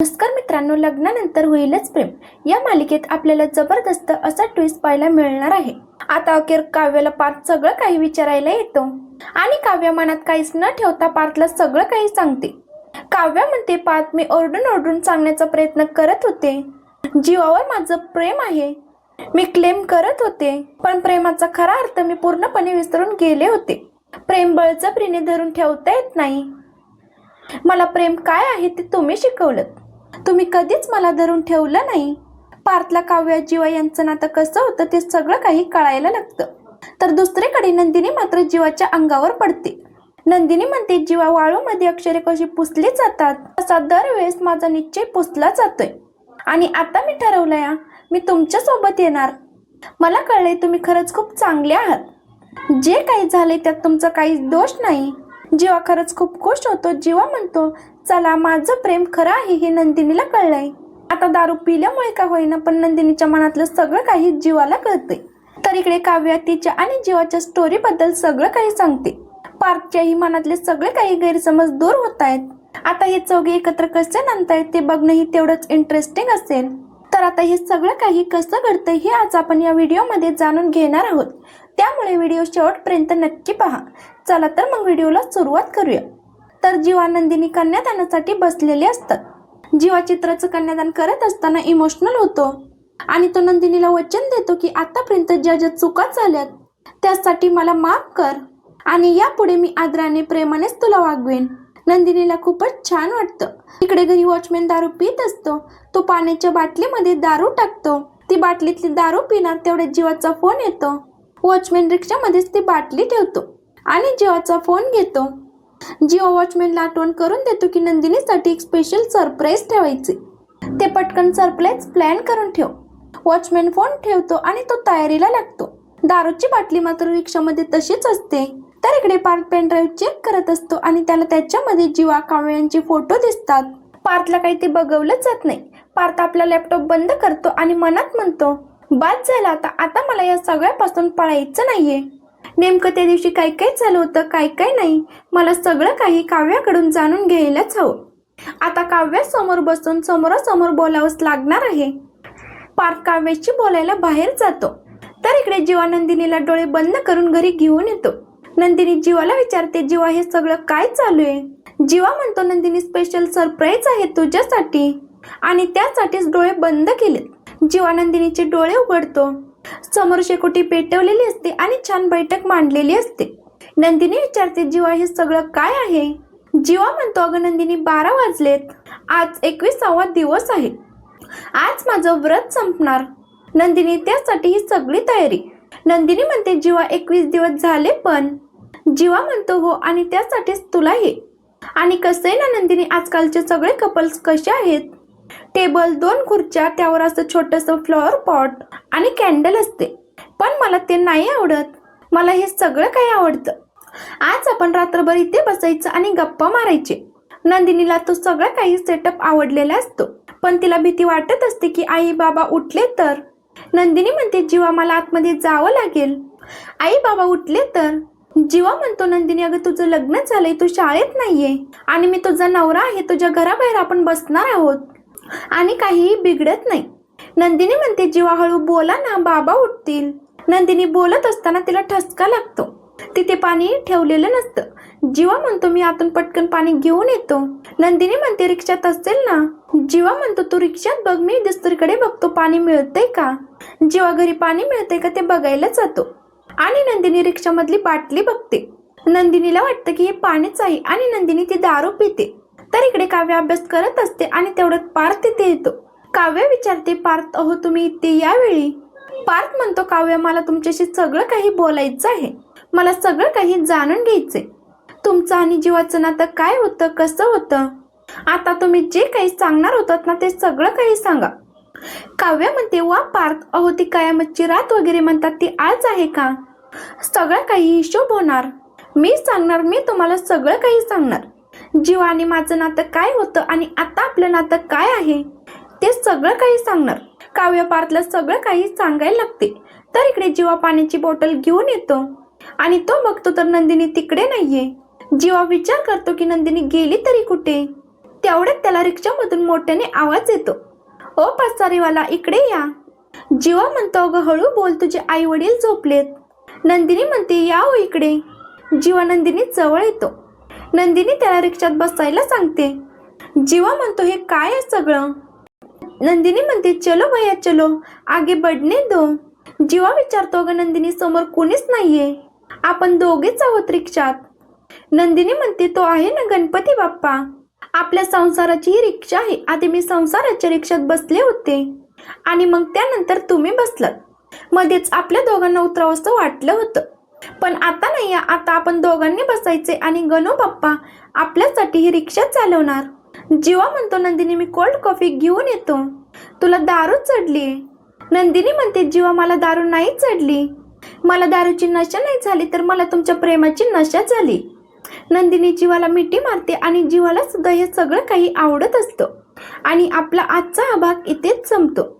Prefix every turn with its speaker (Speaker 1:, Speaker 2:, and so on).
Speaker 1: नमस्कार मित्रांनो लग्नानंतर होईलच प्रेम. या मालिकेत आपल्याला जबरदस्त असा ट्विस्ट पाहायला मिळणार आहे. आता अखेर काव्याला पार्थ सगळं काही विचारायला येतो. आणि काव्य मनात काहीच न ठेवता पार्थला सगळं काही सांगते. काव्या म्हणते पार्थ मी ओरडून ओरडून सांगण्याचा प्रयत्न करत होते. जीवावर माझं प्रेम आहे. मी क्लेम करत होते. पण प्रेमाचा खरा अर्थ मी पूर्णपणे विसरून गेले होते. प्रेम बळजबरीने धरून ठेवता येत नाही. मला प्रेम काय आहे ते तुम्ही शिकवलं तुम्ही कधीच मला धरून ठेवलं नाही. पार्थला काव्या जीवा यांचं नातं कसं होतं ते सगळं काही कळायला लागतं. तर दुसरीकडे नंदिनी मात्र जीवाच्या अंगावर पडते. नंदिनी म्हणते जीवा वाळूमध्ये अक्षरे कशी पुसली जातात असा दरवेळेस माझा निश्चय पुसला जातोय. आणि आता मी ठरवलंय मी तुमच्यासोबत येणार. मला कळले तुम्ही खरंच खूप चांगले आहात. जे काही झाले त्यात तुमचा काही दोष नाही. जीवा खरंच खूप खुश होतो जीवा म्हणतो चला माझं प्रेम खरं आहे हे नंदिनीला कळलंय. आता दारू पिल्यामुळे का होईना पण नंदिनीच्या मनातलं सगळं काही जीवाला कळतंय. तर इकडे काव्या तिच्या आणि जीवाच्या स्टोरीबद्दल सगळं काही सांगते. पार्थच्याही मनातले सगळे काही गैरसमज दूर होत आहेत. आता हे चौघे एकत्र कसे नांदतायत ते बघणंही तेवढंच इंटरेस्टिंग असेल. तर आता हे सगळं काही कसं घडतंय हे आज आपण या व्हिडिओमध्ये जाणून घेणार आहोत. त्यामुळे व्हिडिओ शेवटपर्यंत नक्की पहा. चला तर मग व्हिडिओला सुरुवात करूया. तर जीवा नंदिनी कन्यादानासाठी बसलेले असतात. जीवा चित्राचं कन्यादान करत असताना इमोशनल होतो. आणि तो नंदिनीला वचन देतो की आतापर्यंत ज्या ज्या चुका झाल्यात त्यासाठी मला माफ कर. आणि यापुढे मी आदराने प्रेमानेच तुला वागवेन. नंदिनीला खूपच छान वाटतं. इकडे घरी वॉचमॅन दारू पित असतो. तो पाण्याच्या बाटलीमध्ये दारू टाकतो. ती बाटलीतली दारू पिणार तेवढ्या जीवाचा फोन येतो. वॉचमॅन रिक्षामध्येच ती बाटली ठेवतो आणि जिओचा फोन घेतो. जिओ वॉचमॅनला आठवण करून देतो की नंदिनीसाठी एक स्पेशल सरप्राईज ठेवायचे. ते पटकन सरप्राईज प्लॅन करून ठेव. वॉचमॅन फोन ठेवतो आणि तो तयारीला लागतो. दारूची बाटली मात्र रिक्षामध्ये तशीच असते. तर इकडे पार्थ पेन ड्राईव्ह चेक करत असतो आणि त्याला त्याच्यामध्ये जीवा कावळ्यांचे फोटो दिसतात. पार्थला काही ते बघवलंच जात नाही. पार्थ आपला लॅपटॉप बंद करतो आणि मनात म्हणतो बाद झाला आता. आता मला या सगळ्यापासून पळायचं नाहीये. नेमकं त्या दिवशी काय काय झालं होतं काय काय नाही मला सगळं काही काव्याकडून जाणून घ्यायलाच हवं. आता काव्यासमोर बसून समोरासमोर बोलावंच लागणार आहे. पार्थ काव्याशी बोलायला बाहेर जातो. तर इकडे जीवा नंदिनीला डोळे बंद करून घरी घेऊन येतो. नंदिनी जीवाला विचारते जीवा हे सगळं काय चालू आहे? जीवा म्हणतो नंदिनी स्पेशल सरप्राईज आहे तुझ्यासाठी. आणि त्यासाठीच डोळे बंद केलेत. जीवा नंदिनीचे डोळे उघडतो. समोर शेकोटी पेटवलेली असते आणि छान बैठक मांडलेली असते. नंदिनी विचारते जीवा हे सगळं काय आहे? जीवा म्हणतो अगं नंदिनी बारा वाजलेत. आज एकविसावा दिवस आहे. आज माझं व्रत संपणार. नंदिनी त्यासाठी ही सगळी तयारी. नंदिनी म्हणते जीवा एकवीस दिवस झाले पण. जीवा म्हणतो हो आणि त्यासाठीच तुला हे. आणि कसं आहे ना नंदिनी आजकालचे सगळे कपल्स कसे आहेत? टेबल दोन खुर्च्या त्यावर असं छोटंसं फ्लॉवर पॉट आणि कॅन्डल असते. पण मला ते नाही आवडत. मला हे सगळं काही आवडतं. आज आपण रात्रभर इथे बसायचं आणि गप्पा मारायचे. नंदिनीला तो सगळं काही सेटअप आवडलेला असतो. पण तिला भीती वाटत असते की आई बाबा उठले तर? नंदिनी म्हणते जीवा मला आतमध्ये जावं लागेल. आई बाबा उठले तर? जीवा म्हणतो नंदिनी अगं तुझं लग्न झालंय तू शाळेत नाहीये आणि मी तुझा नवरा आहे तुझ्या घराबाहेर आपण बसणार आहोत. आणि काहीही बिघडत नाही. नंदिनी म्हणते जीवा हळू बोला ना बाबा उठतील. नंदिनी बोलत असताना तिला ठसका लागतो. तिथे पाणी ठेवलेलं नसतं. जीवा म्हणतो मी आतून पटकन पाणी घेऊन येतो. नंदिनी म्हणते रिक्षात असेल ना? जीवा म्हणतो तू रिक्षात बघ मी दुसरीकडे बघतो पाणी मिळतंय का? जीवा घरी पाणी मिळतंय का ते बघायला जातो. आणि नंदिनी रिक्षामधली बाटली बघते. नंदिनीला वाटतं की हे पाणीच आहे आणि नंदिनी ती दारू पिते. तर इकडे काव्य अभ्यास करत असते आणि तेवढ्यात पार्थ तिथे येतो. काव्य विचारते पार्थ अहो तुम्ही इथे यावेळी पार्थ म्हणतो काव्य मला तुमच्याशी सगळं काही बोलायचं आहे. मला सगळं काही जाणून घ्यायचंय. तुमचं आणि जीवाचं नातं काय होतं कसं होतं? आता तुम्ही जे काही सांगणार होतात ना ते सगळं काही सांगा. काव्य म्हणते वा पार्थ अहो ती कायमतची रात वगैरे म्हणतात ती आज आहे का? सगळं काही हिशोब होणार. मी सांगणार मी तुम्हाला सगळं काही सांगणार. जीव आणि माझं नातं काय होतं आणि आता आपलं नातं काय आहे? ते सगळं काही सांगणार. काव्य पार्थला सगळं काही सांगायला लागते. तर इकडे जीवा पाण्याची बॉटल घेऊन येतो. आणि तो बघतो तर नंदिनी तिकडे नाहीये. जीवा विचार करतो की नंदिनी गेली तरी कुठे? तेवढ्यात त्याला रिक्षामधून मोठ्याने आवाज येतो. ओ पाचारीवाला इकडे या. जीवा म्हणतो अगं हळू बोल तुझे आई वडील झोपलेत. नंदिनी म्हणते या हो इकडे. जीवा नंदिनी जवळ येतो. नंदिनी त्याला रिक्षात बसायला सांगते. जीवा म्हणतो हे काय आहे सगळं? नंदिनी म्हणते चलो भैया चलो. आगे बढ़ने दो. जीवा विचारतो अगं नंदिनी समोर कोणीच नाहीये. आपण दोघेच आहोत रिक्षात. नंदिनी म्हणते तो आहे ना गणपती बाप्पा. आपल्या संसाराची ही रिक्षा आहे. आधी मी संसाराच्या रिक्षात बसले होते. आणि मग त्यानंतर तुम्ही बसलात. मध्येच आपल्या दोघांना उतरावंसं वाटलं होतं. पण आता नाही आता आपण दोघांनी बसायचे आणि गणू बाप्पा आपल्यासाठी ही रिक्षा चालवणार. जीवा म्हणतो नंदिनी मी कोल्ड कॉफी घेऊन येतो. तुला दारू चढली नंदिनी म्हणते जीवा मला दारू नाही चढली. मला दारूची नशा नाही झाली तर मला तुमच्या प्रेमाची नशा झाली. नंदिनी जीवाला मिठी मारते आणि जीवाला सुद्धा हे सगळं काही आवडत असतं. आणि आपला आजचा हा भाग इथेच संपतो.